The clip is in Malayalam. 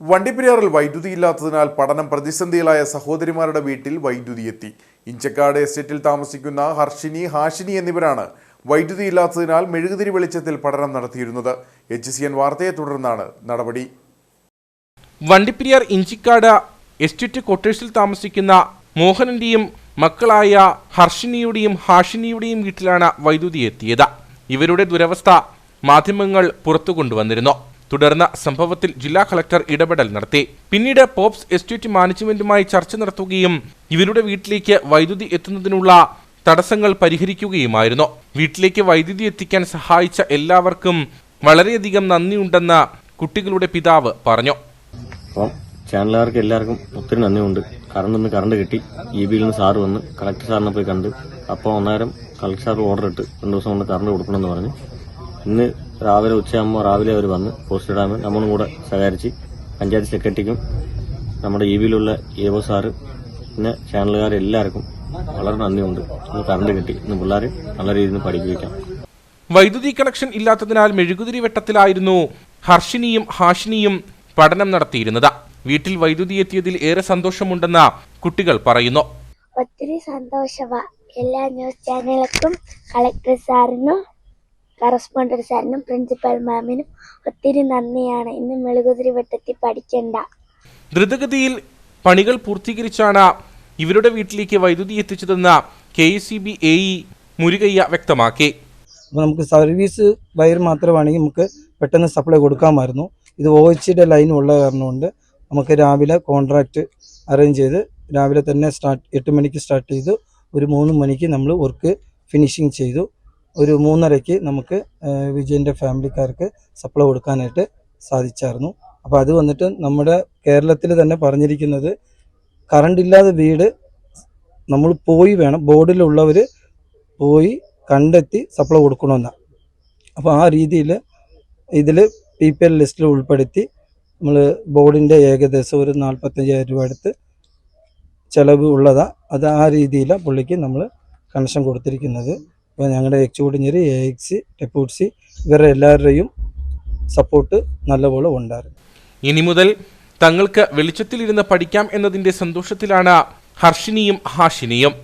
വണ്ടിപ്പെരിയാറിൽ വൈദ്യുതി ഇല്ലാത്തതിനാൽ പഠനം പ്രതിസന്ധിയിലായ സഹോദരിമാരുടെ വീട്ടിൽ വൈദ്യുതി എത്തി. ഇഞ്ചക്കാട് എസ്റ്റേറ്റിൽ താമസിക്കുന്ന ഹർഷിനി ഹാഷിനി എന്നിവരാണ് വൈദ്യുതി ഇല്ലാത്തതിനാൽ മെഴുകുതിരി വെളിച്ചത്തിൽ പഠനം നടത്തിയിരുന്നത്. എച്ച് സി എൻ വാർത്തയെ തുടർന്നാണ് നടപടി. വണ്ടിപ്പെരിയാർ ഇഞ്ചിക്കാട് എസ്റ്റേറ്റ് ക്വാർട്ടേഴ്സിൽ താമസിക്കുന്ന മോഹനന്റെയും മക്കളായ ഹർഷിനിയുടെയും ഹാഷിനിയുടെയും വീട്ടിലാണ് വൈദ്യുതി എത്തിയത്. ഇവരുടെ ദുരവസ്ഥ മാധ്യമങ്ങൾ പുറത്തു കൊണ്ടുവന്നിരുന്നു തുടർന്ന് സംഭവത്തിൽ ജില്ലാ കളക്ടർ ഇടപെടൽ നടത്തി. പിന്നീട് പോപ്സ് എസ്റ്റേറ്റ് മാനേജ്മെന്റുമായി ചർച്ച നടത്തുകയും ഇവരുടെ വീട്ടിലേക്ക് വൈദ്യുതി എത്തുന്നതിനുള്ള തടസ്സങ്ങൾ പരിഹരിക്കുകയുമായിരുന്നു. വീട്ടിലേക്ക് വൈദ്യുതി എത്തിക്കാൻ സഹായിച്ച എല്ലാവർക്കും വളരെയധികം നന്ദിയുണ്ടെന്ന് കുട്ടികളുടെ പിതാവ് പറഞ്ഞു. ചാനലുകാർക്ക് എല്ലാവർക്കും ഒത്തിരി നന്ദിയുണ്ട്. കറണ്ട് ഒന്ന് കറണ്ട് കിട്ടി. ഇ ബിയിൽ നിന്ന് സാറ് വന്ന് കളക്ടർ സാറിനെ പോയി കണ്ട് അപ്പോൾ അന്നേരം കളക്ടർ സാർ ഓർഡർ ഇട്ട് രണ്ട് ദിവസം കൊണ്ട് കറണ്ട് കൊടുക്കണമെന്ന് പറഞ്ഞ് ഇന്ന് രാവിലെ ഉച്ചയാകുമ്പോൾ രാവിലെ അവർ വന്ന് പോസ്റ്റ് ഡാമിൽ നമ്മളും കൂടെ സഹകരിച്ച് പഞ്ചായത്ത് സെക്രട്ടറിക്കും നമ്മുടെ ഇ ബിയിലുള്ള ഒ സാറ് പിന്നെ ചാനലുകാർ എല്ലാവർക്കും വളരെ നന്ദിയുണ്ട്. ഇന്ന് കറണ്ട് കിട്ടി. ഇന്ന് പിള്ളേർ നല്ല രീതിയിൽ നിന്ന് പഠിപ്പിക്കാം വൈദ്യുതി കണക്ഷൻ ഇല്ലാത്തതിനാൽ മെഴുകുതിരി വെട്ടത്തിലായിരുന്നു ഹർഷിനിയും ഹാഷിനിയും പഠനം നടത്തിയിരുന്നത്. വീട്ടിൽ വൈദ്യുതി എത്തിയതിൽ ഏറെ സന്തോഷമുണ്ടെന്ന് കുട്ടികൾ പറയുന്നു. ഒത്തിരി സന്തോഷമാ എല്ലാ ന്യൂസ് ചാനലുകൾക്കും കളക്ടർ സാറിനും കറസ്പോണ്ടന്റ് സാറിനും പ്രിൻസിപ്പൽ മാമിനും ഒത്തിരി നന്ദിയാണ്. ഇന്ന് മെഴുകുതിരി വെട്ടത്തിൽ പഠിക്കണ്ട. ദ്രുതഗതിയിൽ പണികൾ പൂർത്തീകരിച്ചാണ് ഇവരുടെ വീട്ടിലേക്ക് വൈദ്യുതി എത്തിച്ചതെന്ന് K C B A E Murukayya വ്യക്തമാക്കി. അപ്പോൾ നമുക്ക് സർവീസ് വയർ മാത്രമാണെങ്കിൽ നമുക്ക് പെട്ടെന്ന് സപ്ലൈ കൊടുക്കാമായിരുന്നു. ഇത് ഒ എച്ചിയുടെ ലൈൻ ഉള്ള കാരണം കൊണ്ട് നമുക്ക് രാവിലെ കോൺട്രാക്റ്റ് അറേഞ്ച് ചെയ്ത് രാവിലെ തന്നെ സ്റ്റാർട്ട് എട്ട് മണിക്ക് സ്റ്റാർട്ട് ചെയ്തു ഒരു മൂന്ന് മണിക്ക് നമ്മൾ വർക്ക് ഫിനിഷിങ് ചെയ്തു. ഒരു മൂന്നരയ്ക്ക് നമുക്ക് വിജയന്റെ ഫാമിലിക്കാർക്ക് സപ്ലൈ കൊടുക്കാനായിട്ട് സാധിച്ചായിരുന്നു. അപ്പോൾ അത് വന്നിട്ട് നമ്മുടെ കേരളത്തിൽ തന്നെ പറഞ്ഞിരിക്കുന്നത് കറണ്ട് ഇല്ലാതെ വീട് നമ്മൾ പോയി വേണം ബോർഡിലുള്ളവർ പോയി കണ്ടെത്തി സപ്ലൈ കൊടുക്കണമെന്നാണ് അപ്പോൾ ആ രീതിയിൽ ഇതിൽ പി പി എൽ ലിസ്റ്റിൽ ഉൾപ്പെടുത്തി നമ്മൾ ബോർഡിന്റെ ഏകദേശം ഒരു നാൽപ്പത്തഞ്ചായിരം രൂപ അടുത്ത് ചിലവ് ഉള്ളതാണ് അത് ആ രീതിയിലാണ് പുള്ളിക്ക് നമ്മൾ കണക്ഷൻ കൊടുത്തിരിക്കുന്നത്. അപ്പോൾ ഞങ്ങളുടെ എക്സിക്യൂട്ടീവ് എ എക്സ് ഡെപ്യൂട്ട്സി ഇവരുടെ എല്ലാവരുടെയും സപ്പോർട്ട് നല്ലപോലെ ഉണ്ടായിരുന്നു. ഇനി മുതൽ തങ്ങൾക്ക് വെളിച്ചത്തിലിരുന്ന് പഠിക്കാം എന്നതിന്റെ സന്തോഷത്തിലാണ് ഹർഷിനിയും ഹാഷിനിയും.